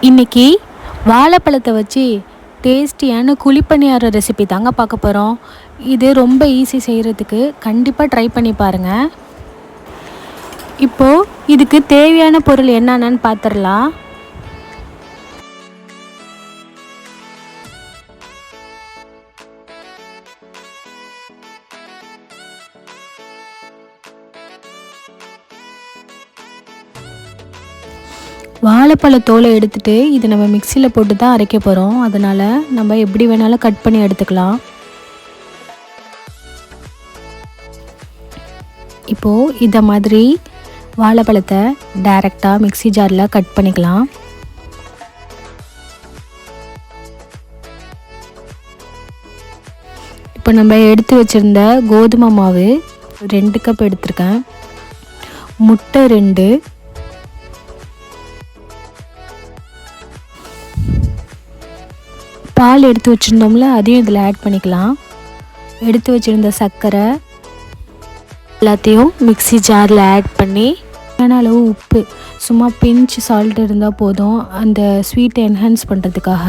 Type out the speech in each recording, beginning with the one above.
இன்னைக்கு வாழைப்பழத்தை வச்சு டேஸ்டியான குழிப்பணியார ரெசிபி தாங்க பார்க்க போகிறோம் இது ரொம்ப ஈஸி செய்கிறதுக்கு கண்டிப்பாக ட்ரை பண்ணி பாருங்கள் இப்போது இதுக்கு தேவையான பொருள் என்னென்னு பார்த்துடலாம் வாழைப்பழ தோலை எடுத்துட்டு இது நம்ம மிக்சியில் போட்டு தான் அரைக்க போகிறோம் அதனால் நம்ம எப்படி வேணாலும் கட் பண்ணி எடுத்துக்கலாம். இப்போது இதை மாதிரி வாழைப்பழத்தை டைரெக்டாக மிக்சி ஜாரில் கட் பண்ணிக்கலாம். இப்போ நம்ம எடுத்து வச்சுருந்த கோதுமை மாவு ரெண்டு கப் எடுத்திருக்கேன். முட்டை ரெண்டு பால் எடுத்து வச்சுருந்தோம்ல அதையும் இதில் ஆட் பண்ணிக்கலாம். எடுத்து வச்சுருந்த சர்க்கரை எல்லாத்தையும் மிக்சி ஜாரில் ஆட் பண்ணி தேவையான அளவு உப்பு சும்மா பிஞ்ச் சால்ட் இருந்தால் போதும். அந்த ஸ்வீட்டை என்ஹான்ஸ் பண்ணுறதுக்காக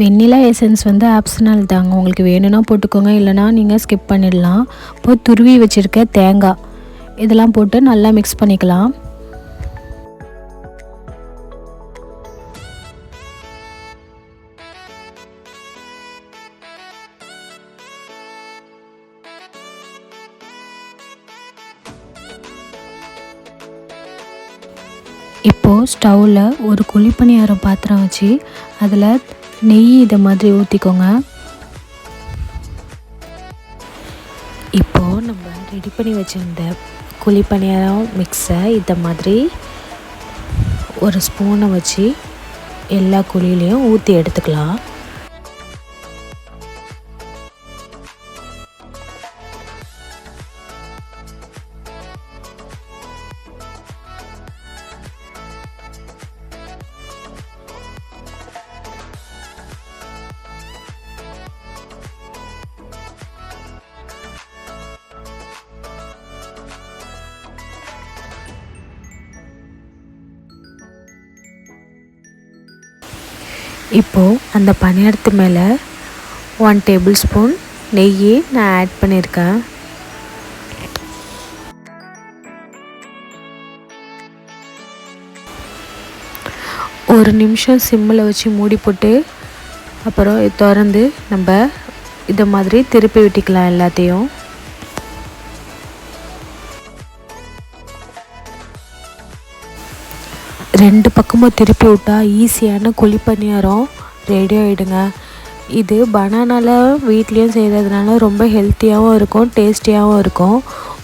வெண்ணிலா எசன்ஸ் வந்து ஆப்ஷனல் தாங்க. உங்களுக்கு வேணும்னா போட்டுக்கோங்க இல்லைனா நீங்கள் ஸ்கிப் பண்ணிடலாம். இப்போ துருவி வச்சுருக்க தேங்காய் இதெல்லாம் போட்டு நல்லா மிக்ஸ் பண்ணிக்கலாம். இப்போது ஸ்டவ்வில் ஒரு குழிப்பணியாரம் பாத்திரம் வச்சு அதில் நெய் இதை மாதிரி ஊற்றிக்கோங்க இப்போது நம்ம ரெடி பண்ணி வச்சுருந்த குழிப்பணியாரம் மிக்ஸை இதை மாதிரி ஒரு ஸ்பூனை வச்சு எல்லா குழியிலையும் ஊற்றி எடுத்துக்கலாம். இப்போது அந்த பணியாரத்து மேலே ஒன் டேபிள் ஸ்பூன் நெய் நான் ஆட் பண்ணியிருக்கேன் ஒரு நிமிஷம் சிம்மில் வச்சு மூடி போட்டு அப்புறம் திறந்து நம்ம இதை மாதிரி திருப்பி விட்டிக்கலாம் எல்லாத்தையும். ரெண்டு பக்கமும் திருப்பி விட்டால் ஈஸியான குழி பணியாரம் ரெடி ஆகிடுங்க இது பனானால வீட்லேயும் செய்கிறதுனால ரொம்ப ஹெல்த்தியாகவும் இருக்கும் டேஸ்டியாகவும் இருக்கும்.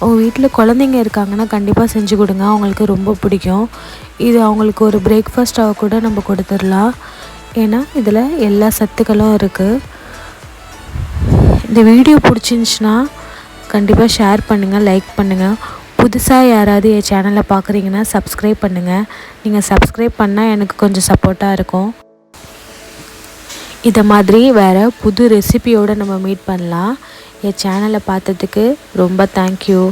உங்கள் வீட்டில் குழந்தைங்க இருக்காங்கன்னா கண்டிப்பாக செஞ்சு கொடுங்க அவங்களுக்கு ரொம்ப பிடிக்கும். இது அவங்களுக்கு ஒரு பிரேக்ஃபாஸ்ட்டாக கூட நம்ம கொடுத்துடலாம். ஏன்னா இதில் எல்லா சத்துக்களும் இருக்குது இந்த வீடியோ பிடிச்சிருந்துச்சின்னா கண்டிப்பாக ஷேர் பண்ணுங்கள் லைக் பண்ணுங்கள் புதுசாக யாராவது என் சேனலை பார்க்குறீங்கன்னா சப்ஸ்கிரைப் பண்ணுங்கள் நீங்கள் சப்ஸ்கிரைப் பண்ணால் எனக்கு கொஞ்சம் சப்போர்ட்டாக இருக்கும். இதை மாதிரி வேறு புது ரெசிபியோடு நம்ம மீட் பண்ணலாம். என் சேனலை பார்த்ததுக்கு ரொம்ப தேங்க்யூ